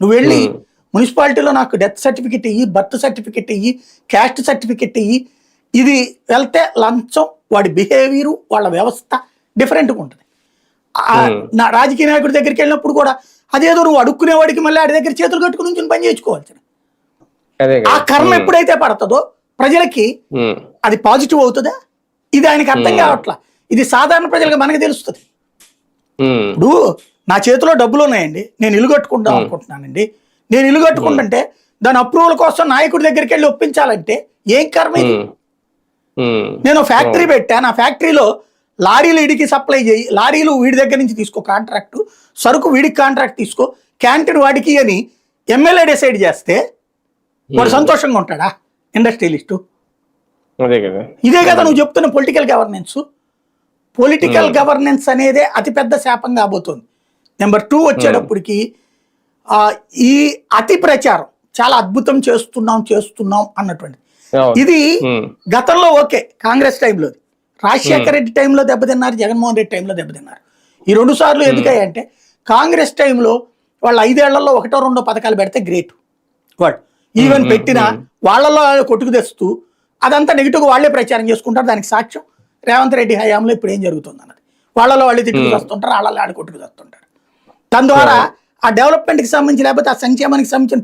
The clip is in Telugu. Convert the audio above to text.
నువ్వు వెళ్ళి మున్సిపాలిటీలో నాకు డెత్ సర్టిఫికెట్ ఇయ్యి బర్త్ సర్టిఫికెట్ ఇయ్యి క్యాస్ట్ సర్టిఫికెట్ ఇయ్యి ఇది వెళ్తే లంచం వాడి బిహేవియరు వాళ్ళ వ్యవస్థ డిఫరెంట్గా ఉంటుంది. నా రాజకీయ నాయకుడి దగ్గరికి వెళ్ళినప్పుడు కూడా అదేదో నువ్వు అడుక్కునేవాడికి మళ్ళీ ఆడి దగ్గర చేతులు కట్టుకుని నుంచి పని చేయించుకోవాల్సి అదే ఆ కర్మ ఎప్పుడైతే పడుతుందో ప్రజలకి అది పాజిటివ్ అవుతుందా? ఇది ఆయనకి అర్థం కావట్లా? ఇది సాధారణ ప్రజలకు మనకి తెలుస్తుంది. ఇప్పుడు నా చేతిలో డబ్బులు ఉన్నాయండి. నేను ఇల్లు కట్టుకుందాం అనుకుంటున్నానండి. నేను ఇల్లు కట్టుకుంటుంటే దాని అప్రూవల్ కోసం నాయకుడి దగ్గరికి వెళ్ళి ఒప్పించాలంటే ఏం కర్మ ఇది? నేను ఫ్యాక్టరీ పెట్టా. నా ఫ్యాక్టరీలో లారీలు వీడికి సప్లై చేయి లారీలు వీడి దగ్గర నుంచి తీసుకో కాంట్రాక్ట్. సరుకు వీడికి కాంట్రాక్ట్ తీసుకో క్యాంటీన్ వాడికి అని ఎమ్మెల్యే డిసైడ్ చేస్తే వాడు సంతోషంగా ఉంటాడా? ఇండస్ట్రియలిస్టు. ఇదే కదా నువ్వు చెప్తున్న పొలిటికల్ గవర్నెన్స్. పొలిటికల్ గవర్నెన్స్ అనేదే అతిపెద్ద శాపం కాబోతోంది. నెంబర్ టూ వచ్చేటప్పటికి ఈ అతి ప్రచారం చాలా అద్భుతం చేస్తున్నాం చేస్తున్నాం అన్నటువంటి. ఇది గతంలో ఓకే కాంగ్రెస్ టైంలో రాజశేఖర రెడ్డి టైంలో దెబ్బతిన్నారు జగన్మోహన్ రెడ్డి టైంలో దెబ్బతిన్నారు. ఈ రెండు సార్లు ఎందుకంటే కాంగ్రెస్ టైంలో వాళ్ళు ఐదేళ్ళలో ఒకటో రెండో పథకాలు పెడితే గ్రేట్. వాడు ఈవెన్ పెట్టిన వాళ్ళలో కొట్టుకు తెస్తూ అదంతా నెగిటివ్గా వాళ్ళే ప్రచారం చేసుకుంటారు. దానికి సాక్ష్యం రేవంత్ రెడ్డి హయాంలో ఇప్పుడు ఏం జరుగుతుంది అన్నది వాళ్ళలో వాళ్ళే తిట్టుకు వస్తుంటారు వాళ్ళలో ఆడ కొట్టుకు తెస్తుంటారు దాని ద్వారా ఆ డెవలప్మెంట్కి సంబంధించి లేకపోతే ఆ సంక్షేమానికి సంబంధించిన